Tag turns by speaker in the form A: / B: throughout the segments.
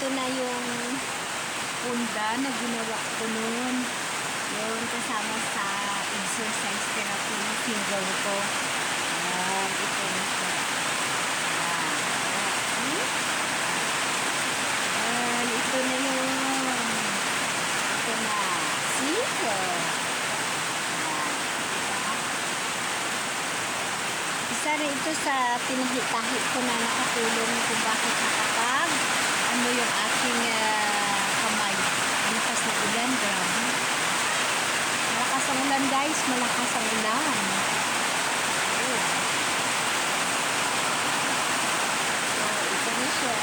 A: ito na yung punda na ginawa ko noon. Yun, kasama sa exercise therapy ng finger ko. Ayan, ito na siya. Ayan. Ito na yun. Ito na. See? Isa rin ito sa tinahi-tahi ko na nakatulong kung bakit nakapag ano yung aking ah, kamay. Malakas na ulan, grabe. Malakas ang ulan guys, malakas ang ulan. So, ito na siya.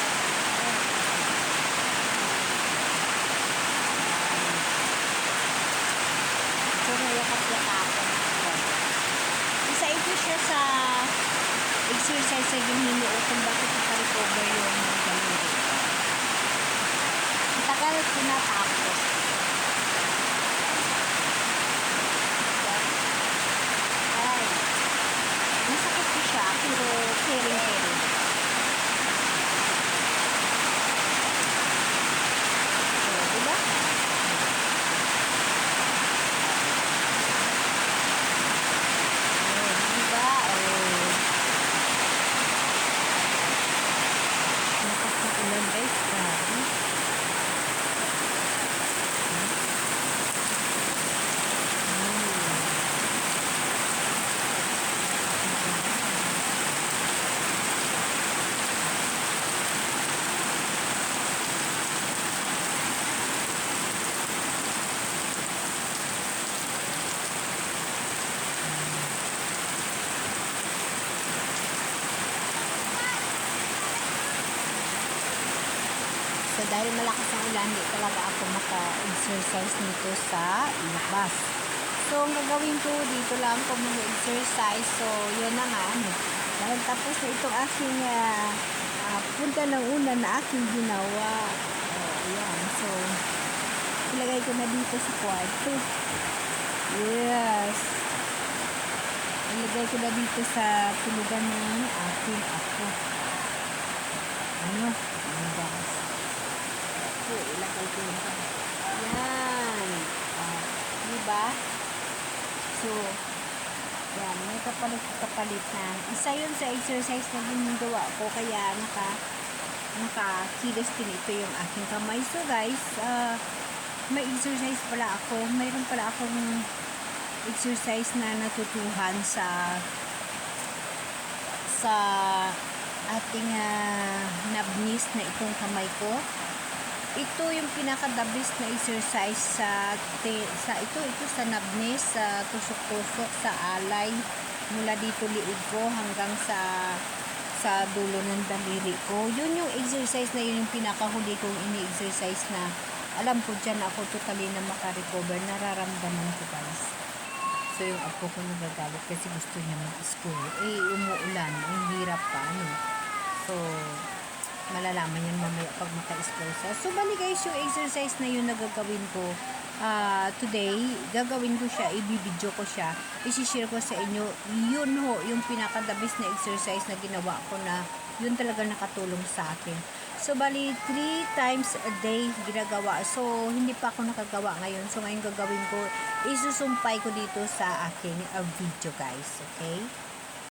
A: Ito na yakap-yakapon ako. Isa ito siya sa exercise sa ginhinoo kung bakit nakarecover yung mga guys, So dahil malakas ang ulan, hindi talaga ako maka-exercise nito sa labas. So ang gagawin ko, dito lang ako mag-exercise. So yun na nga. Ano, dahil tapos na itong aking ah, ah, punta ng una na aking ginawa. Oh, yan. So, ilagay ko na dito sa kwarto. Yes. Ilagay ko na dito sa tulugan ng aking ako. Ano? Ano guys? Ko, ilagay ko yung. Yan. Ah, diba? So, yan, may kapalit-kapalit na. Isa yun sa exercise na ginagawa ko, kaya naka, nakakilos din ito yung aking kamay. So guys, ah, may exercise pala ako. Mayroon pala akong exercise na natutuhan sa sa ating uh, nabnis na itong kamay ko ito yung pinaka the best na exercise sa te, sa ito ito sa nabnis sa tusok-tusok sa alay mula dito liig ko hanggang sa sa dulo ng daliri ko. Yun yung exercise na yun yung pinakahuli kong ini-exercise na alam ko dyan ako totally na makarecover. Nararamdaman ko guys. So yung apo ko nagagalit kasi gusto niya mag-school. Eh umuulan ang hirap pa ano so malalaman yun mamaya pag siya. So, bali guys, yung exercise na yun na gagawin ko ah, today, gagawin ko siya, ibibidyo ko siya, isishare ko sa inyo, yun ho, yung pinakadabis na exercise na ginawa ko na yun talaga nakatulong sa akin. So, bali, three times a day ginagawa. So, hindi pa ako nakagawa ngayon. So, ngayon gagawin ko, isusumpay ko dito sa aking uh, video, guys. Okay?